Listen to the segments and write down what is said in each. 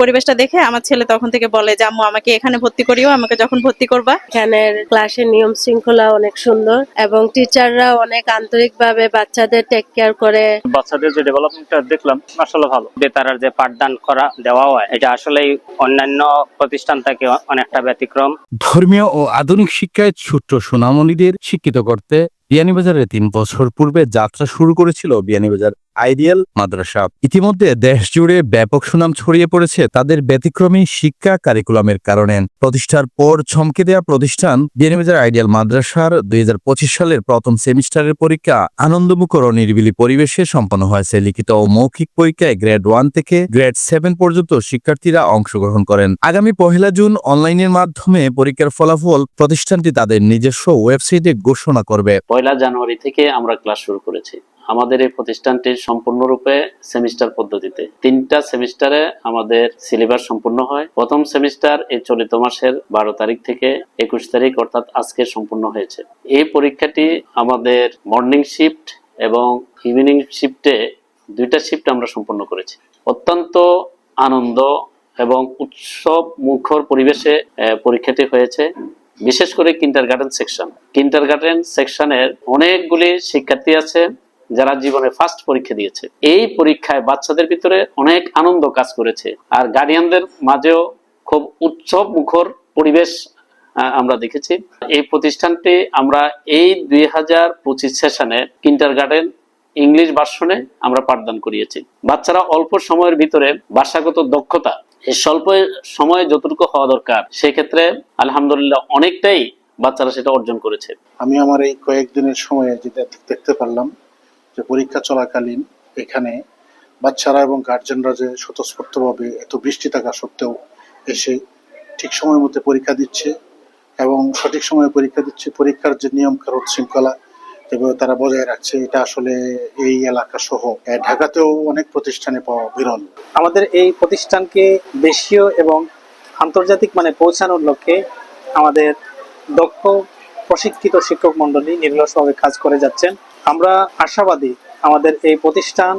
পরিবেশটা দেখে আমার ছেলে তখন থেকে বলে যে আম্মু আমাকে এখানে ভর্তি করিও আমাকে যখন ভর্তি করবা। এখানের ক্লাসের নিয়ম শৃঙ্খলা অনেক সুন্দর এবং টিচাররা অনেক আন্তরিকভাবে বাচ্চাদের টেক কেয়ার করে। বাচ্চাদের যে ডেভেলপমেন্টটা দেখলাম মাসাল্লাহ ভালো। যে তারার যে পাঠদান করা দেওয়া হয় এটা আসলে অন্যান্য প্রতিষ্ঠান থেকে অনেকটা ব্যতিক্রম। ধর্মীয় ও আধুনিক শিক্ষায় ছোট্ট সোনামণিদের শিক্ষিত করতে বিয়ানীবাজারে তিন বছর পূর্বে যাত্রা শুরু করেছিল বিয়ানীবাজার। আইডিয়াল মাদ্রাসা। ইতিমধ্যে দেশ জুড়ে ব্যাপক সুনাম ছড়িয়ে পড়েছে তাদের ব্যতিক্রমী শিক্ষা কারিকুলামের কারণে। প্রতিষ্ঠার পর চমকে দেয়া প্রতিষ্ঠান বিয়ানীবাজার আইডিয়াল মাদ্রাসার দুই হাজার পঁচিশ সালের প্রথম সেমিস্টারের পরীক্ষা আনন্দমুখর ও নিরিবিলি পরিবেশে সম্পন্ন হয়েছে। লিখিত ও মৌখিক পরীক্ষায় গ্রেড ওয়ান থেকে গ্রেড সেভেন পর্যন্ত শিক্ষার্থীরা অংশগ্রহণ করেন। আগামী পহেলা জুন অনলাইনের মাধ্যমে পরীক্ষার ফলাফল প্রতিষ্ঠানটি তাদের নিজস্ব ওয়েবসাইটে ঘোষণা করবে। পয়লা জানুয়ারি থেকে আমরা ক্লাস শুরু করেছি। আমাদের এই প্রতিষ্ঠানটি সম্পূর্ণরূপে সেমিস্টার পদ্ধতিতে। তিনটা সেমিস্টারে আমাদের সিলেবাস সম্পূর্ণ হয়। প্রথম সেমিস্টার এই চলিত মাসের বারো তারিখ থেকে একুশ তারিখ অর্থাৎ আজকে সম্পূর্ণ হয়েছে। এই পরীক্ষাটি আমাদের মর্নিং শিফট এবং ইভিনিং শিফটে দুইটা শিফট আমরা সম্পূর্ণ করেছি। অত্যন্ত আনন্দ এবং উৎসব মুখর পরিবেশে পরীক্ষাটি হয়েছে। বিশেষ করে kindergarten section kindergarten সেকশনের অনেকগুলি শিক্ষার্থী আছে। যারা জীবনে ফার্স্ট পরীক্ষা দিয়েছে। এই পরীক্ষায় বাচ্চাদের ভিতরে অনেক আনন্দ কাজ করেছে। আর গার্ডিয়ানদের মাঝেও খুব উৎসব মুখর পরিবেশ আমরা দেখেছি। এই প্রতিষ্ঠানটি আমরা এই দুই হাজার পঁচিশ সেশনে কিন্টার গার্ডেন ইংলিশ ভার্সনে আমরা পাঠদান করিয়েছি। বাচ্চারা অল্প সময়ের ভিতরে ভাষাগত দক্ষতা, স্বল্প সময়ে যতটুকু হওয়া দরকার, সেক্ষেত্রে আলহামদুলিল্লাহ অনেকটাই বাচ্চারা সেটা অর্জন করেছে। আমি আমার এই কয়েকদিনের সময়ে যেটা দেখতে পারলাম যে পরীক্ষা চলাকালীন এখানে বাচ্চারা এবং গার্জেনরা যে স্বতঃস্ফূর্তভাবে এত বৃষ্টি থাকা সত্ত্বেও এসে ঠিক সময় মতো পরীক্ষা দিচ্ছে এবং সঠিক সময়ে পরীক্ষা দিচ্ছে, পরীক্ষার যে নিয়ম কারণ শৃঙ্খলা যেভাবে তারা বজায় রাখছে। এটা আসলে এই এলাকা সহ ঢাকাতেও অনেক প্রতিষ্ঠানে পাওয়া বিরল। আমাদের এই প্রতিষ্ঠানকে দেশীয় এবং আন্তর্জাতিক মানে পৌঁছানোর লক্ষ্যে আমাদের দক্ষ প্রশিক্ষিত শিক্ষক মন্ডলী নির্লসভাবে কাজ করে যাচ্ছেন। আমরা আশাবাদী আমাদের এই প্রতিষ্ঠান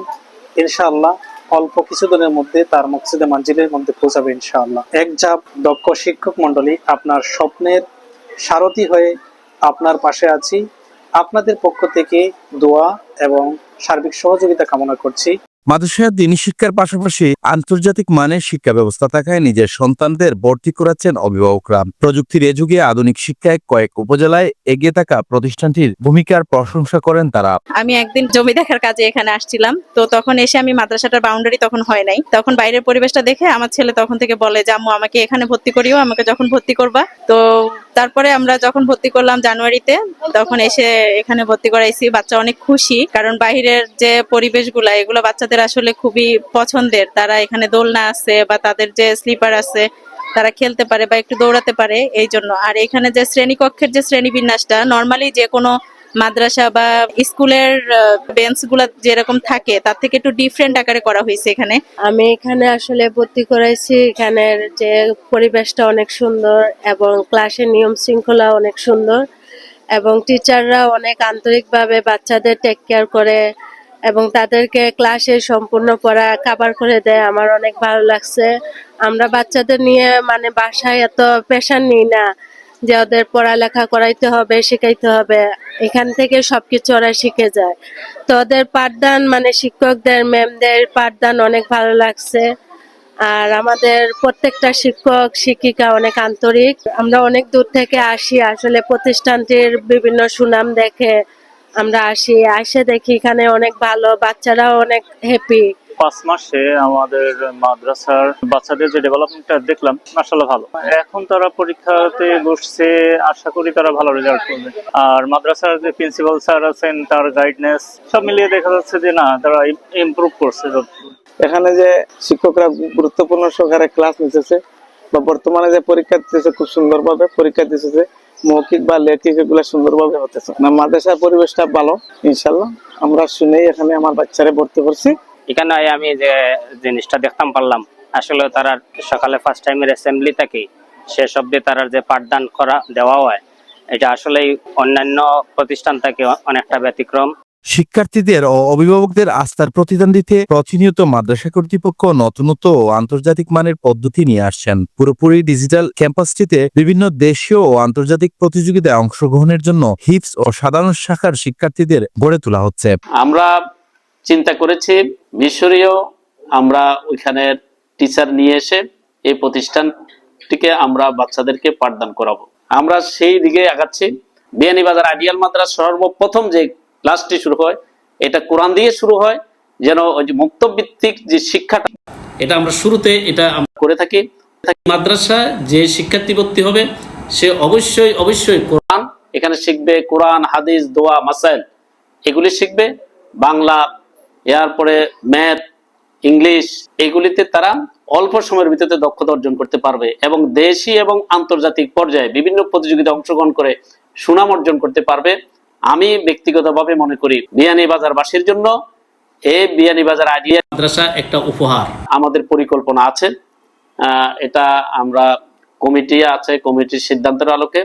ইনশাআল্লাহ অল্প কিছুদিনের মধ্যে তার মকসিদে মানজিলের মধ্যে পৌঁছাবে ইনশাআল্লাহ। এক ঝাপ দক্ষ শিক্ষক মন্ডলী আপনার স্বপ্নের সারথি হয়ে আপনার পাশে আছি। আপনাদের পক্ষ থেকে দোয়া এবং সার্বিক সহযোগিতা কামনা করছি। মাদ্রাসায় দিনী শিক্ষার পাশাপাশি আন্তর্জাতিক মানের শিক্ষা ব্যবস্থা থাকায় নিজের সন্তানদের ভর্তি করাচ্ছেন অভিভাবকরা। প্রযুক্তির এ যুগে আধুনিক শিক্ষায় কয়েক উপজেলায় এগিয়ে থাকা প্রতিষ্ঠানটির ভূমিকার প্রশংসা করেন তারা। আমি একদিন জমি দেখার কাজে এখানে আসছিলাম, তো তখন এসে আমি মাদ্রাসাটার বাউন্ডারি তখন হয় নাই। তখন বাইরের পরিবেশটা দেখে আমার ছেলে তখন থেকে বলে যে, আম্মু, আমাকে এখানে ভর্তি করিও, আমাকে যখন ভর্তি করবা। তো তারপরে আমরা যখন ভর্তি করলাম জানুয়ারিতে, তখন এসে এখানে ভর্তি করাইছি। বাচ্চা অনেক খুশি, কারণ বাহিরের যে পরিবেশগুলা, এগুলো বাচ্চাদের আসলে খুবই পছন্দের। তারা এখানে দোলনা আছে বা তাদের যে স্লিপার আছে, তারা খেলতে পারে বা একটু দৌড়াতে পারে এই জন্য আর এখানে যে শ্রেণীকক্ষের যে শ্রেণি বিন্যাসটা নর্মালি যে কোনো মাদ্রাসা বা স্কুলের বেঞ্চগুলা যেরকম থাকে, তার থেকে একটু ডিফারেন্ট আকারে করা হয়েছে এখানে। আমি এখানে আসলে ভর্তি করাইছি এখানের যে পরিবেশটা অনেক সুন্দর এবং ক্লাসের নিয়ম শৃঙ্খলা অনেক সুন্দর এবং টিচাররা অনেক আন্তরিকভাবে বাচ্চাদের টেক কেয়ার করে এবং তাদেরকে ক্লাসে সম্পূর্ণ পড়া কাভার করে দেয়। আমার অনেক ভালো লাগছে। আমরা বাচ্চাদের নিয়ে মানে বাসায় এত প্রেশার নিই না। যে ওদের পড়ালেখা করাইতে হবে, শেখাইতে হবে। এখান থেকে সবকিছু ওরা শিখে যায়। তো ওদের পাঠদান মানে শিক্ষকদের, ম্যামদের পাঠদান অনেক ভালো লাগছে। আর আমাদের প্রত্যেকটা শিক্ষক, শিক্ষিকা অনেক আন্তরিক। আমরা অনেক দূর থেকে আসি, আসলে প্রতিষ্ঠানটির বিভিন্ন সুনাম দেখে আমরা আসি। আসে দেখি এখানে অনেক ভালো, বাচ্চারাও অনেক হ্যাপি পাঁচ মাসে আমাদের মাদ্রাসার বাচ্চাদের যে ডেভেলপমেন্টটা দেখলাম মাসাল্লাহ ভালো। এখন তারা পরীক্ষাতে বসছে, আশা করি তারা ভালো রেজাল্ট করবে। আর মাদ্রাসার যে প্রিন্সিপাল স্যার আছেন, তার গাইডনেস সব মিলিয়ে দেখা যাচ্ছে যে না, তারা ইমপ্রুভ করছে এখানে যে শিক্ষকরা গুরুত্বপূর্ণ সহকারে ক্লাস নিতেছে, বা বর্তমানে যে পরীক্ষা দিতেছে খুব সুন্দরভাবে, পরীক্ষা দিতেছে মৌখিক বা লেখিক, এগুলো সুন্দরভাবে হতেছে। না, মাদ্রাসার পরিবেশটা ভালো ইনশাল্লাহ আমরা শুনেই এখানে আমার বাচ্চারা ভর্তি করছি। এখানে আমি যে জিনিসটা দেখতাম পারলাম আসলে তারা সকালে ফার্স্ট টাইমের অ্যাসেম্বলি থেকে শেষ অব্দি তারা যে পাঠদান করা দেওয়া হয়। এটা আসলেই অন্যান্য প্রতিষ্ঠান থেকে অনেকটা ব্যতিক্রম। শিক্ষার্থীদের ও অভিভাবকদের আস্থার প্রতিদান দিতে প্রতিনিয়ত মাদ্রাসা কর্তৃপক্ষ নতুনত্ব ও আন্তর্জাতিক মানের পদ্ধতি নিয়ে আসছেন। পুরোপুরি ডিজিটাল ক্যাম্পাসটিতে বিভিন্ন দেশীয় ও আন্তর্জাতিক প্রতিযোগিতায় অংশগ্রহণের জন্য হিপস ও সাধারণ শাখার শিক্ষার্থীদের গড়ে তোলা হচ্ছে। আমরা চিন্তা করেছি, মিশরীয় আমরা ওইখানের টিচার নিয়ে এসে এই প্রতিষ্ঠানটিকে আমরা বাচ্চাদেরকে পাঠদান করাবো। আমরা সেই দিকে আগাচ্ছি। বিয়ানীবাজার আইডিয়াল মাদ্রাস সর্বপ্রথম যে ক্লাসটি শুরু হয়, এটা কোরআন দিয়ে শুরু হয়, যেন ওই যে মুক্তভিত্তিক যে শিক্ষাটা, এটা আমরা শুরুতে এটা আমরা করে থাকি। মাদ্রাসা যে শিক্ষার্থী ভর্তি হবে, সে অবশ্যই অবশ্যই কোরআন, এখানে শিখবে কোরআন, হাদিস, দোয়া, মাসাইল, এগুলি শিখবে। বাংলা এরপরে ম্যাথ, ইংলিশ, এগুলিতে তারা অল্প সময়ের ভিতরে দক্ষতা অর্জন করতে পারবে এবং দেশি এবং আন্তর্জাতিক পর্যায়ে বিভিন্ন প্রতিযোগিতায় অংশগ্রহণ করে সুনাম অর্জন করতে পারবে। আমি ব্যক্তিগতভাবে মনে করি বিয়ানীবাজারবাসীর জন্য এই বিয়ানীবাজার আইডিয়া মাদ্রাসা একটা উপহার। আমাদের পরিকল্পনা আছে। এটা আমরা কমিটি আছে, কমিটির সিদ্ধান্তের আলোকে।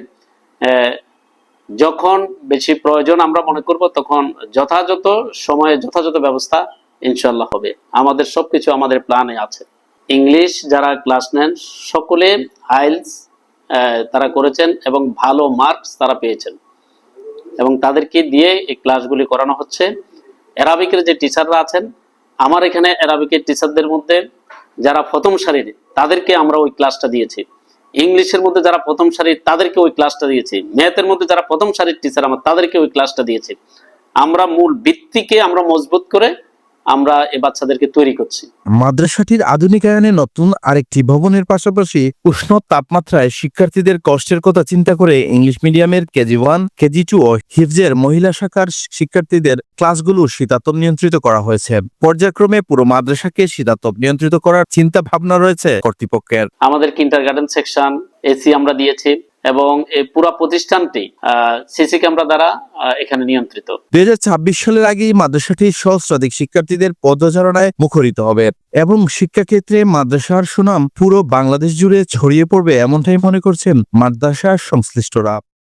যখন বেশি প্রয়োজন আমরা মনে করব, তখন যথাযথ সময়ে যথাযথ ব্যবস্থা ইনশাল্লাহ হবে। আমাদের সবকিছু আমাদের প্ল্যানে আছে। ইংলিশ যারা ক্লাস নেন, সকলে আইলস তারা করেছেন এবং ভালো মার্কস তারা পেয়েছেন। এবং তাদেরকে দিয়ে এই ক্লাসগুলি করানো হচ্ছে। অ্যারাবিকের যে টিচাররা আছেন, আমার এখানে অ্যারাবিকের টিচারদের মধ্যে যারা প্রথম সারির, তাদেরকে আমরা ওই ক্লাসটা দিয়েছি। ইংলিশের মধ্যে যারা প্রথম সারির, তাদেরকে ওই ক্লাসটা দিয়েছে। ম্যাথের মধ্যে যারা প্রথম সারির টিচার আমার তাদেরকে ওই ক্লাসটা দিয়েছে। আমরা মূল ভিত্তিকে আমরা মজবুত করে আমরা এই বাচ্চাদেরকে তৈরি করছি। মাদ্রাসাটির আধুনিকায়নে নতুন আরেকটি ভবনের পাশাপাশি উষ্ণ তাপমাত্রায় শিক্ষার্থীদের কষ্টের কথা চিন্তা করে ইংলিশ মিডিয়ামের কেজি ওয়ান কেজি টু ও হিফজের মহিলা শাখার শিক্ষার্থীদের ক্লাসগুলো শীতাতপ নিয়ন্ত্রিত করা হয়েছে। পর্যায়ক্রমে পুরো মাদ্রাসাকে শীতাতপ নিয়ন্ত্রিত করার চিন্তা ভাবনা রয়েছে কর্তৃপক্ষের। আমাদের কিন্টার গার্ডেন সেকশন এসি আমরা দিয়েছি। এবং এই পুরো প্রতিষ্ঠানটি সিসি ক্যামেরা দ্বারা এখানে নিয়ন্ত্রিত। দুই হাজার ছাব্বিশ সালের আগেই মাদ্রাসাটি সহস্রাধিক শিক্ষার্থীদের পদচারণায় মুখরিত হবে এবং শিক্ষাক্ষেত্রে মাদ্রাসার সুনাম পুরো বাংলাদেশ জুড়ে ছড়িয়ে পড়বে এমনটাই মনে করছেন মাদ্রাসার সংশ্লিষ্টরা।